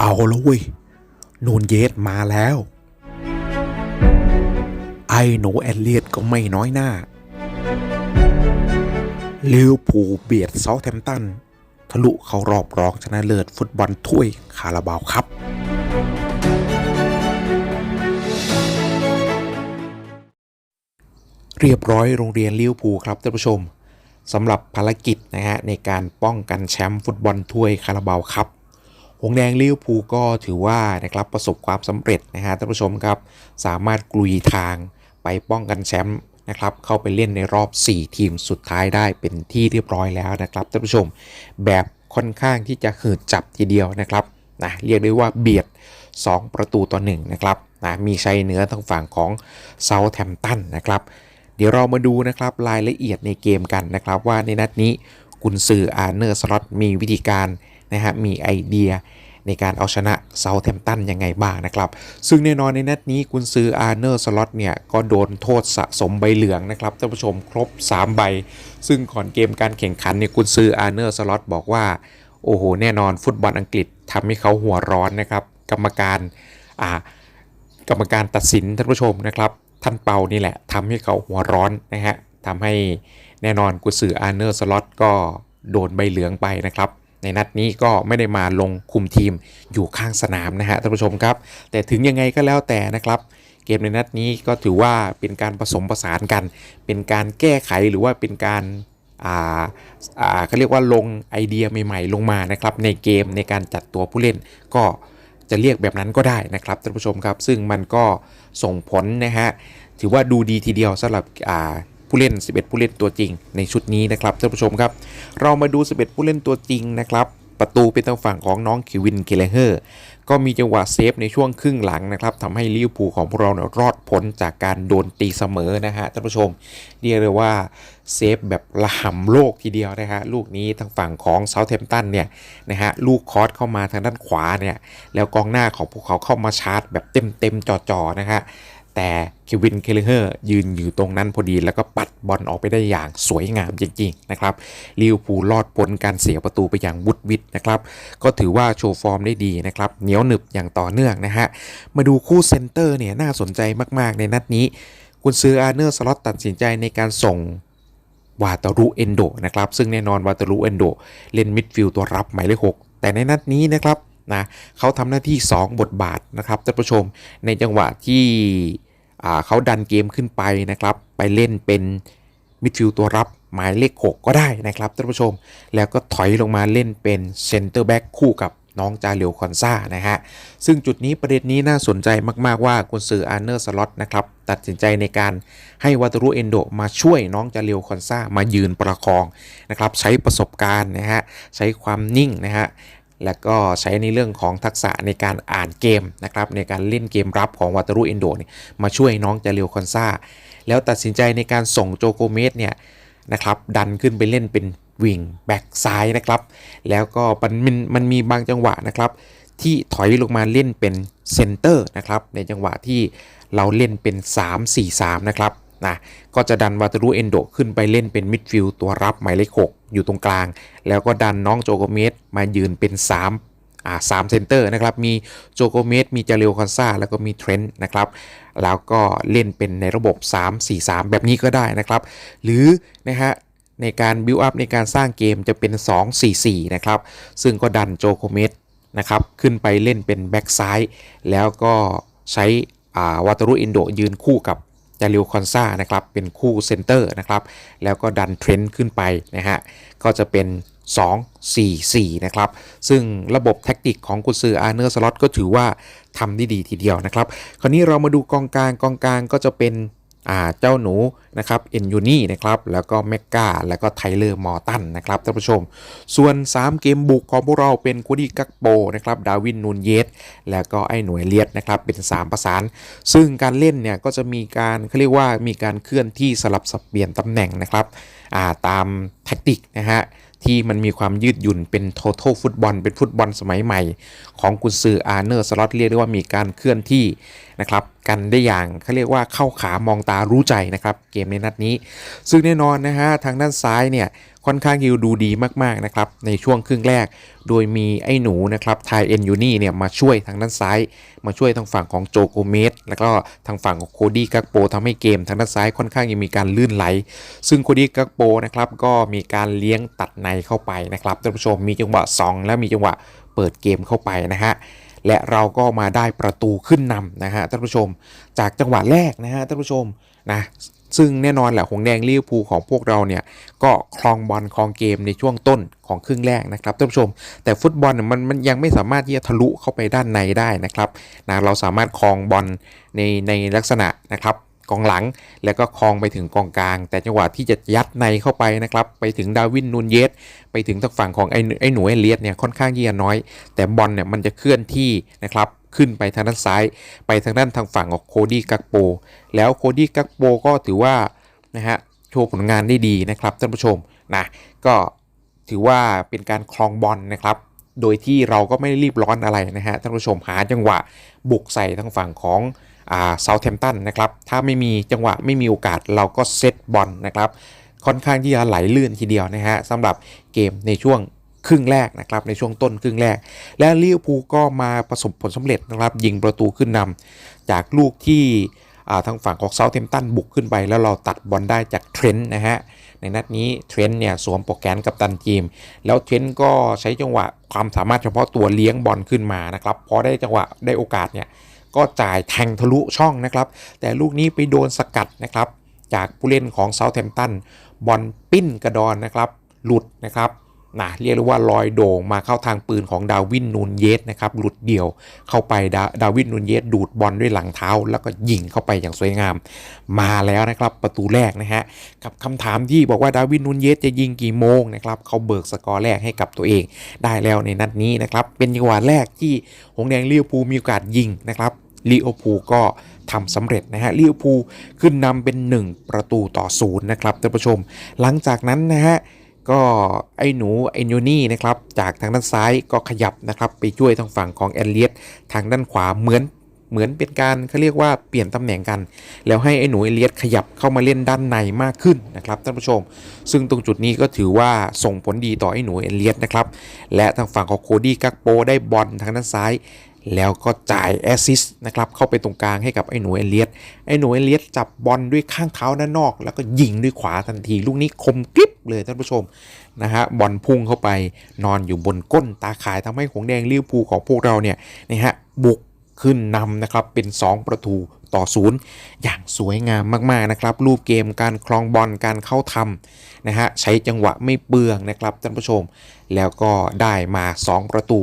เอาแล้วเว้ยนูนเยสมาแล้ว ไอ้หนูแอลเลียดก็ไม่น้อยหน้าลิเวอร์พูลเบียดเซาแฮมตัน ทะลุเข้ารอบรองชนะเลิศฟุตบอลถ้วยคาราบาวครับ เรียบร้อยโรงเรียนลิเวอร์พูลครับท่านผู้ชมสำหรับภารกิจนะฮะในการป้องกันแชมป์ฟุตบอลถ้วยคาราบาวครับ หงแดงลิเวพูก็ถือว่านะครับประสบความสำเร็จนะฮะท่านผู้ชมครับ สามารถกลุยทางไปป้องกันแชมป์นะครับเข้าไปเล่นในรอบ 4 ทีมสุดท้ายได้เป็นที่เรียบร้อยแล้วนะครับท่านผู้ชมแบบค่อนข้างที่จะหืดจับทีเดียวนะครับนะเรียกได้ว่าเบียด 2 ประตูต่อ1นะครับนะมีชัยเหนือทางฝั่งของเซาท์แฮมตันนะครับเดี๋ยวเรามาดูนะครับรายละเอียดในเกมกันนะครับว่าในนัดนี้กุนซืออาร์เนอร์สล็อตมีวิธีการ นะฮะมีไอเดียในการเอาชนะเซาท์แฮมป์ตันยังไงบ้างนะครับ ซึ่งแน่นอนในนัดนี้กุนซืออาร์เนอร์สล็อตเนี่ย ก็โดนโทษสะสมใบเหลืองนะครับท่านผู้ชมครบ 3 ใบ ซึ่งก่อนเกมการแข่งขันเนี่ยกุนซืออาร์เนอร์สล็อตบอกว่า โอ้โห แน่นอนฟุตบอลอังกฤษทำให้เขาหัวร้อนนะครับ กรรมการอ่ากรรมการตัดสินท่านผู้ชมนะครับท่านเปานี่แหละทำให้เขาหัวร้อนนะฮะทำให้แน่นอนกุนซืออาร์เนอร์สล็อตก็โดนใบเหลืองไปนะครับ ในนัดนี้ก็ไม่ได้มาลงคุมทีมอยู่ข้างสนามนะฮะท่านผู้ชมครับ แต่ถึงยังไงก็แล้วแต่นะครับเกมในนัดนี้ก็ถือว่าเป็นการผสมผสานกัน เป็นการแก้ไขหรือว่าเป็นการอ่าอ่าเขาเรียกว่าลงไอเดียใหม่ๆ ลงมานะครับในเกมในการจัดตัวผู้เล่นก็จะเรียกแบบนั้นก็ได้นะครับท่านผู้ชมครับ ซึ่งมันก็ส่งผลนะฮะถือว่าดูดีทีเดียวสำหรับอ่า ผู้เล่น 11 ผู้เล่นตัวจริง ในชุดนี้นะครับท่านผู้ชมครับ เรามาดู 11 ผู้เล่นตัวจริงนะครับประตูเป็นทางฝั่งของน้องคิวินเคเลเฮอร์ก็มีจังหวะเซฟในช่วงครึ่งหลังนะครับทำให้ลิเวอร์พูลของพวกเราเนี่ยรอดพ้นจากการโดนตีเสมอนะฮะท่านผู้ชมเรียกเลยว่าเซฟแบบระห่ำโลกทีเดียวนะฮะลูกนี้ทางฝั่งของเซาเทมป์ตันเนี่ยนะฮะลูกคอสเข้ามาทางด้านขวาเนี่ยแล้วกองหน้าของพวกเขาเข้ามาชาร์จแบบเต็มเต็มๆจ่อๆนะฮะ แต่เควินเคลเฮอร์ยืนอยู่ตรงนั้นพอดีแล้วก็ปัดบอลออกไปได้อย่างสวยงามจริงๆนะครับลิวพูลรอดพ้นการเสียประตูไปอย่างวุดวิดนะครับก็ถือว่าโชว์ฟอร์มได้ดีนะครับเหนียวหนึบอย่างต่อเนื่องนะฮะมาดูคู่เซนเตอร์เนี่ยน่าสนใจมากๆในนัดนี้ คุณซื้ออาร์เนอร์สล็อตตัดสินใจในการส่งวาตารุเอนโดนะครับซึ่งแน่นอนวาตารุเอนโดเล่นมิดฟิลด์ตัวรับหมายเลข6แต่ในนัดนี้นะครับนะเขาทำหน้าที่ 2 บทบาทนะครับท่านผู้ชมในจังหวะที่ เขาดันเกมขึ้นไปนะครับ ไปเล่นเป็นมิดฟิลด์ตัวรับหมายเลข 6 ก็ได้นะครับท่านผู้ชม แล้วก็ถอยลงมาเล่นเป็นเซนเตอร์แบ็กคู่กับน้องจาเลียวคอนซานะฮะ ซึ่งจุดนี้ประเด็นนี้น่าสนใจมาก ๆ ว่ากุนซืออาร์เนอร์สล็อตนะครับ ตัดสินใจในการให้วัตรุเอนโดมาช่วยน้องจาเลียวคอนซามายืนประคองนะครับ ใช้ประสบการณ์นะฮะ ใช้ความนิ่งนะฮะ แล้วก็ใช้ในเรื่องของทักษะในการอ่านเกมนะครับในการเล่นเกมรับของวัตรุเอนโดเนี่ยมาช่วยน้องจาเลียวคอนซาแล้วตัดสินใจในการส่งโจโกเมสเนี่ยนะครับดันขึ้นไปเล่นเป็นวิงแบ็กซ้ายนะครับ แล้วก็มันมันมันมีบางจังหวะนะครับ ที่ถอยลงมาเล่นเป็นเซนเตอร์นะครับในจังหวะที่เราเล่นเป็น 3-4-3 นะครับนะก็จะดันวาตารุเอนโดขึ้นไปเล่นเป็นมิดฟิลด์ตัวรับหมายเลข6 อยู่ตรงกลาง แล้วก็ดันน้องโจโกเมสมายืนเป็น 3 อ่าสามเซนเตอร์นะครับ มีโจโกเมสมีจาเรลคอนซาแล้วก็มีเทรนต์นะครับ แล้วก็เล่นเป็นในระบบ 3-4-3 แบบนี้ก็ได้นะครับ หรือนะฮะในการบิวอัพในการสร้างเกมจะเป็น 2-4-4 นะครับ ซึ่งก็ดันโจโกเมสนะครับ ขึ้นไปเล่นเป็นแบ็กซ้ายแล้วก็ใช้อ่าวาตารุอินโดยืนคู่กับ จาริวคอนซานะครับเป็นคู่เซนเตอร์นะครับแล้วก็ดันเทรนด์ขึ้นไปนะฮะก็จะเป็น 2 4 4 นะครับ ซึ่งระบบแท็กติกของกุนซืออาร์เนอร์สล็อตก็ถือว่าทำได้ดีทีเดียวนะครับ คราวนี้เรามาดูกองกลางกองกลางก็จะเป็น เจ้าหนูนะครับเอ็นยูนี่นะครับแล้วก็แมกกาแล้วก็ไทเลอร์มอร์ตันนะครับท่านผู้ชม ส่วน 3 เกมบุกของพวกเราเป็นคูดี้กักโปนะครับดาวินนูนเยสแล้วก็ไอ้หน่วยเลียดนะครับเป็น 3 ประสาน ซึ่งการเล่นเนี่ยก็จะมีการเขาเรียกว่ามีการเคลื่อนที่สลับสับเปลี่ยนตำแหน่งนะครับาตามแท็กติกนะฮะ ที่มันมีความยืดหยุ่นเป็นท o t a l ฟุตบอลเป็นฟุตบอลสมัยใหม่ ของกุนซืออาร์เนอร์สล็อตเรียกได้ว่ามีการเคลื่อนที่นะครับกันได้อย่างเขาเรียกว่าเข้าขามองตารู้ใจนะครับเกมในนัดนี้ ซึ่งแน่นอนนะฮะทางด้านซ้ายเนี่ยค่อนข้างยิวดูดีมากๆนะครับในช่วงครึ่งแรก โดยมีไอ้หนูนะครับไทเอ็นยูนี่เนี่ยมาช่วยทางด้านซ้าย มาช่วยทางฝั่งของโจโกเมสแล้วก็ทางฝั่งของโคดี้กักโปทำให้เกมทางด้านซ้ายค่อนข้างยังมีการลื่นไหล ซึ่งโคดี้กักโปนะครับก็มีการเลี้ยงตัดในเข้าไปนะครับท่านผู้ชมมีจังหวะ 2 และมีจังหวะเปิดเกมเข้าไปนะฮะและเราก็มาได้ประตูขึ้นนำนะฮะท่านผู้ชม จากจังหวะแรกนะฮะท่านผู้ชมนะ ซึ่งแน่นอนแหละหงแดงลิเวอร์พูลของพวกเราเนี่ยก็ครองบอลครองเกมในช่วงต้นของครึ่งแรกนะครับท่านผู้ชม แต่ฟุตบอลมันมันยังไม่สามารถที่จะทะลุเข้าไปด้านในได้นะครับนะเราสามารถครองบอลในในลักษณะนะครับกองหลังแล้วก็ครองไปถึงกองกลาง แต่จังหวะที่จะยัดในเข้าไปนะครับ ไปถึงดาวินนูนเยสไปถึงทางฝั่งของไอ้ไอ้หนูเอเลียสเนี่ยค่อนข้างที่จะน้อย แต่บอลเนี่ยมันจะเคลื่อนที่นะครับ ขึ้นไปทางด้านซ้าย ไปทางด้านทางฝั่งของโคดี้กักโป แล้วโคดี้กักโปก็ถือว่านะฮะโชว์ผลงานได้ดีนะครับท่านผู้ชมนะก็ถือว่าเป็นการครองบอลนะครับ โดยที่เราก็ไม่รีบร้อนอะไรนะฮะท่านผู้ชมหาจังหวะบุกใส่ทางฝั่งของอ่าเซาท์แฮมตันนะครับ ถ้าไม่มีจังหวะไม่มีโอกาสเราก็เซตบอลนะครับ ค่อนข้างที่จะไหลลื่นทีเดียวนะฮะสำหรับเกมในช่วง ครึ่งแรกนะครับในช่วงต้นครึ่งแรก และลิเวอร์พูลก็มาประสบผลสำเร็จนะครับ ยิงประตูขึ้นนำจากลูกที่ทางฝั่งของเซาเทมตันบุกขึ้นไป แล้วเราตัดบอลได้จากเทรนต์นะฮะในนัดนี้เทรนต์เนี่ยสวมโปรแกรมกับตันทีม แล้วเทรนต์ก็ใช้จังหวะความสามารถเฉพาะตัวเลี้ยงบอลขึ้นมานะครับพอได้จังหวะได้โอกาสเนี่ยก็จ่ายแทงทะลุช่องนะครับ แต่ลูกนี้ไปโดนสกัดนะครับ จากผู้เล่นของเซาเทมตันบอลปิ้นกระดอนนะครับ หลุดนะครับ นะเรียกได้ว่าลอยโด่งมาเข้าทางปืนของดาวินนูนเยสนะครับหลุดเดี่ยวเข้าไปดาดาวินนูนเยสดูดบอลด้วยหลังเท้า แล้วก็ยิงเข้าไปอย่างสวยงาม มาแล้วนะครับประตูแรกนะฮะกับคำถามที่บอกว่าดาวินนูนเยสจะยิงกี่โมงนะครับเขาเบิกสกอร์แรกให้กับตัวเอง ได้แล้วในนัดนี้นะครับเป็นจังหวะแรกที่หงแดงเลิเวอร์พูมีโอกาสยิงนะครับลิเวอพูก็ทำสำเร็จนะฮะลิเวอร์พูลขึ้นนำเป็น 1 ประตูต่อศูนย์นะครับท่านผู้ชม หลังจากนั้นนะฮะ ก็ไอ้หนูไอ้นูนี่นะครับจากทางด้านซ้ายก็ขยับนะครับไปช่วยทางฝั่งของแอลเลียตทางด้านขวาเหมือนเหมือนเป็นการเขาเรียกว่าเปลี่ยนตำแหน่งกัน แล้วให้ไอ้หนูเอเลียตขยับเข้ามาเล่นด้านในมากขึ้นนะครับท่านผู้ชม ซึ่งตรงจุดนี้ก็ถือว่าส่งผลดีต่อไอ้หนูเอเลียตนะครับและทางฝั่งของโคดี้กักโปได้บอลทางด้านซ้าย แล้วก็จ่ายแอสซิสนะครับเข้าไปตรงกลางให้กับไอ้หนูเอเลียตไอ้หนูเอเลียตจับบอลด้วยข้างเท้าด้านนอก แล้วก็ยิงด้วยขวาทันทีลูกนี้คมกริบ เลยท่านผู้ชมนะฮะบอลพุ่งเข้าไปนอนอยู่บนก้นตาข่ายทำให้หงแดงลิเวอร์พูลของพวกเราเนี่ยนะฮะบุกขึ้นนำนะครับเป็น 2 ประตูต่อศูนย์อย่างสวยงามมากๆนะครับรูปเกมการคลองบอลการเข้าทำนะฮะใช้จังหวะไม่เปลืองนะครับท่านผู้ชม แล้วก็ได้มา 2 ประตู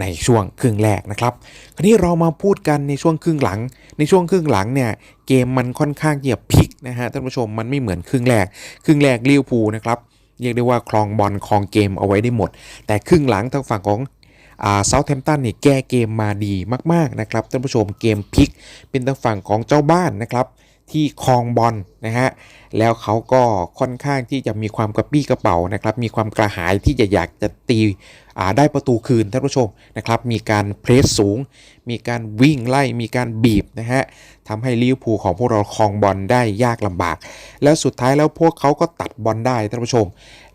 ในช่วงครึ่งแรกนะครับ คราวนี้เรามาพูดกันในช่วงครึ่งหลัง ในช่วงครึ่งหลังเนี่ยเกมมันค่อนข้างเหยียบพลิกนะฮะท่านผู้ชมมันไม่เหมือนครึ่งแรก ครึ่งแรกลิเวอร์พูลนะครับเรียกได้ว่าคลองบอลคลองเกมเอาไว้ได้หมด แต่ครึ่งหลังทางฝั่งของเซาท์แฮมป์ตันเนี่ยแก้เกมมาดีมากๆนะครับท่านผู้ชมเกมพลิกเป็นทางฝั่งของเจ้าบ้านนะครับ ที่คลองบอลนะฮะแล้วเขาก็ค่อนข้างที่จะมีความกระปี้กระเป๋านะครับ มีความกระหายที่จะอยากจะตีได้ประตูคืนท่านผู้ชมนะครับ มีการเพรสสูง มีการวิ่งไล่ มีการบีบนะฮะทำให้ลิเวอร์พูลของพวกเราคลองบอลได้ยากลำบาก แล้วสุดท้ายแล้วพวกเขาก็ตัดบอลได้ท่านผู้ชม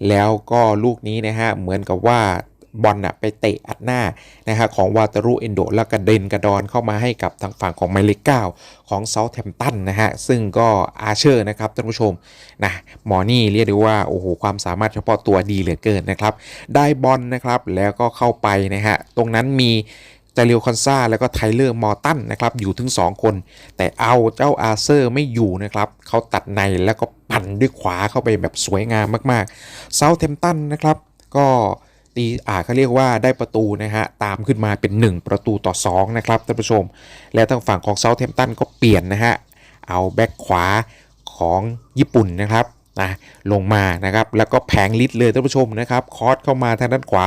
แล้วก็ลูกนี้นะฮะเหมือนกับว่า บอลนะไปเตะอัดหน้านะฮะของวาตารุเอนโดแล้วกระเด็นกระดอนเข้ามาให้กับทางฝั่งของไมเลก้าของเซาท์แฮมป์ตันนะฮะซึ่งก็อาเชอร์นะครับท่านผู้ชมนะหมอนี่เรียกได้ว่าโอ้โหความสามารถเฉพาะตัวดีเหลือเกินนะครับ ได้บอลนะครับแล้วก็เข้าไปนะฮะตรงนั้นมีจาริลคอนซาแล้วก็ไทเลอร์มอร์ตันนะครับอยู่ถึง 2 คน แต่เอาเจ้าอาเซอร์ไม่อยู่นะครับเขาตัดในแล้วก็ปั่นด้วยขวาเข้าไปแบบสวยงามมากๆเซาเทมตันนะครับ ก็ ตีอ่าเขาเรียกว่าได้ประตูนะฮะตามขึ้นมาเป็น 1 ประตูต่อ 2 นะครับท่านผู้ชม และทางฝั่งของเซาท์แฮมป์ตันก็เปลี่ยนนะฮะเอาแบ็คขวาของญี่ปุ่นนะครับนะลงมานะครับแล้วก็แผงลิดเลยท่านผู้ชมนะครับคอสเข้ามาทางด้านขวา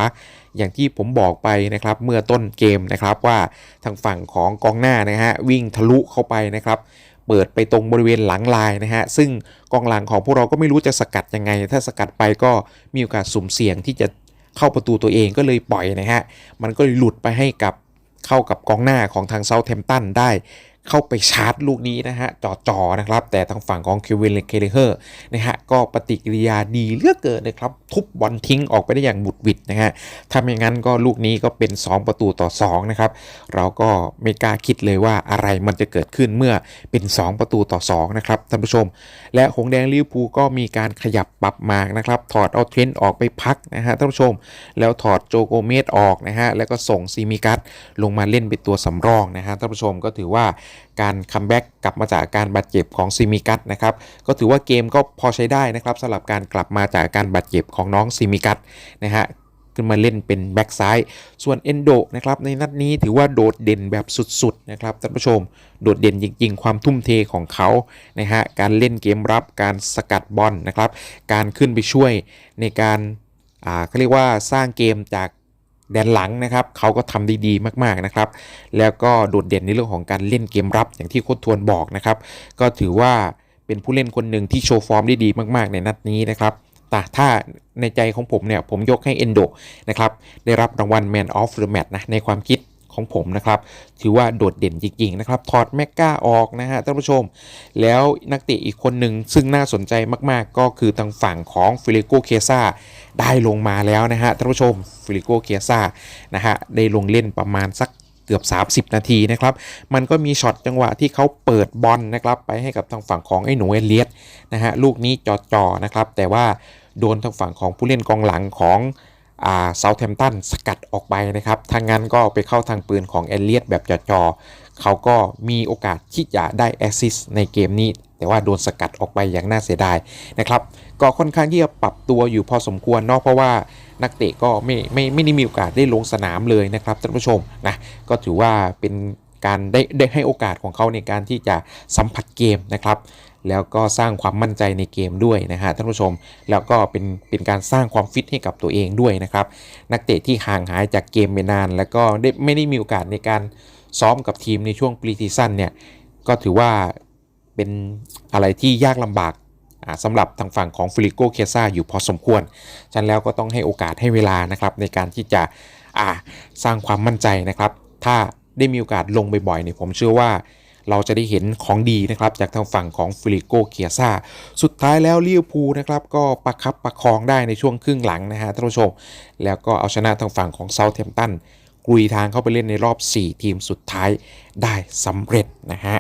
อย่างที่ผมบอกไปนะครับเมื่อต้นเกมนะครับว่าทางฝั่งของกองหน้านะฮะวิ่งทะลุเข้าไปนะครับเปิดไปตรงบริเวณหลังลายนะฮะซึ่งกองหลังของพวกเราก็ไม่รู้จะสกัดยังไง ถ้าสกัดไปก็มีโอกาสสุ่มเสี่ยงที่จะ เข้าประตูตัวเองก็เลยปล่อยนะฮะ มันก็หลุดไปให้กับเข้ากับกองหน้าของทางเซาท์แฮมป์ตันได้ เข้าไปชาร์จลูกนี้นะฮะจ่อๆนะครับ แต่ทางฝั่งของเควินเคเลเฮอร์นะฮะก็ปฏิกิริยาดีเลือกเกินนะครับ ทุบบอลทิ้งออกไปได้อย่างบุดวิดนะฮะถ้าไม่งั้นก็ลูกนี้ก็เป็น 2 ประตูต่อ 2 นะครับ เราก็ไม่กล้าคิดเลยว่าอะไรมันจะเกิดขึ้นเมื่อเป็น 2 ประตูต่อ 2 นะครับท่านผู้ชม และหงแดงลิเวอร์พูลก็มีการขยับปรับมานะครับ ถอดเอาเทรนต์ออกไปพักนะฮะท่านผู้ชม แล้วถอดโจโกเมสออกนะฮะแล้วก็ส่งซีมิกัสลงมาเล่นเป็นตัวสำรองนะฮะท่านผู้ชมก็ถือว่าการคัมแบ็กกลับมาจากการบาดเจ็บของซีมิกัสนะครับก็ถือว่าเกมก็พอใช้ได้นะครับสำหรับการกลับมาจากการบาดเจ็บของน้องซีมิกัสนะฮะขึ้นมาเล่นเป็นแบ็กซ้าย ส่วนเอนโดนะครับในนัดนี้ถือว่าโดดเด่นแบบสุดๆนะครับท่านผู้ชม โดดเด่นจริงๆ ความทุ่มเทของเขานะฮะการเล่นเกมรับการสกัดบอลนะครับ การขึ้นไปช่วยในการอ่าเขาเรียกว่าสร้างเกมจาก แดนหลังนะครับเขาก็ทำได้ดีมากๆนะครับ แล้วก็โดดเด่นในเรื่องของการเล่นเกมรับอย่างที่โค้ชทวนบอกนะครับ ก็ถือว่าเป็นผู้เล่นคนหนึ่งที่โชว์ฟอร์มได้ดีมากๆ ในนัดนี้นะครับแต่ถ้าในใจของผมเนี่ยผมยกให้เอนโดนะครับได้รับรางวัล Man of the Match นะในความคิด ของผมนะครับ ถือว่าโดดเด่นจริงๆนะครับ ถอดแมกกาออกนะฮะท่านผู้ชม แล้วนักเตะอีกคนหนึ่งซึ่งน่าสนใจมากๆ ก็คือทางฝั่งของฟิลิโกเคซ่าได้ลงมาแล้วนะฮะท่านผู้ชมฟิลิโกเคซ่านะฮะได้ลงเล่นประมาณสักเกือบ 30 นาทีนะครับ มันก็มีช็อตจังหวะที่เขาเปิดบอลนะครับ ไปให้กับทางฝั่งของไอ้หนูเอเลียสนะฮะลูกนี้จ่อๆนะครับ แต่ว่าโดนทางฝั่งของผู้เล่นกองหลังของ เซาท์แทมตันสกัดออกไปนะครับทางนั้นก็ไปเข้าทางปืนของเอเลียสแบบจ่อๆเขาก็มีโอกาสที่จะได้แอสซิสในเกมนี้ แต่ว่าโดนสกัดออกไปอย่างน่าเสียดายนะครับ ก็ค่อนข้างที่จะปรับตัวอยู่พอสมควรเนาะเพราะว่านักเตะก็ไม่ไม่ไม่ได้มีโอกาสได้ลงสนามเลยนะครับท่านผู้ชมนะก็ถือว่าเป็น การได้ได้ให้โอกาสของเขาในการที่จะสัมผัสเกมนะครับ แล้วก็สร้างความมั่นใจในเกมด้วยนะฮะท่านผู้ชม แล้วก็เป็นเป็นการสร้างความฟิตให้กับตัวเองด้วยนะครับ นักเตะที่ห่างหายจากเกมไปนาน แล้วก็ได้ไม่ได้มีโอกาสในการซ้อมกับทีมในช่วงปรีซีซั่นเนี่ยก็ถือว่าเป็นอะไรที่ยากลำบากอ่าสำหรับทางฝั่งของฟิลิโกเคซ่าอยู่พอสมควรฉะนันแล้วก็ต้องให้โอกาสให้เวลานะครับในการที่จะสร้างความมั่นใจนะครับ ถ้า ได้มีโอกาสลงบ่อยๆเนี่ยผมเชื่อว่าเราจะได้เห็นของดีนะครับจากทางฝั่งของฟิลิโกเคียซ่าสุดท้ายแล้วลิเวอร์พูลนะครับก็ประคับประคองได้ในช่วงครึ่งหลังนะฮะท่านผู้ชม แล้วก็เอาชนะทางฝั่งของเซาเทมตันกลุยทางเข้าไปเล่นในรอบ 4 ทีมสุดท้ายได้สำเร็จนะฮะ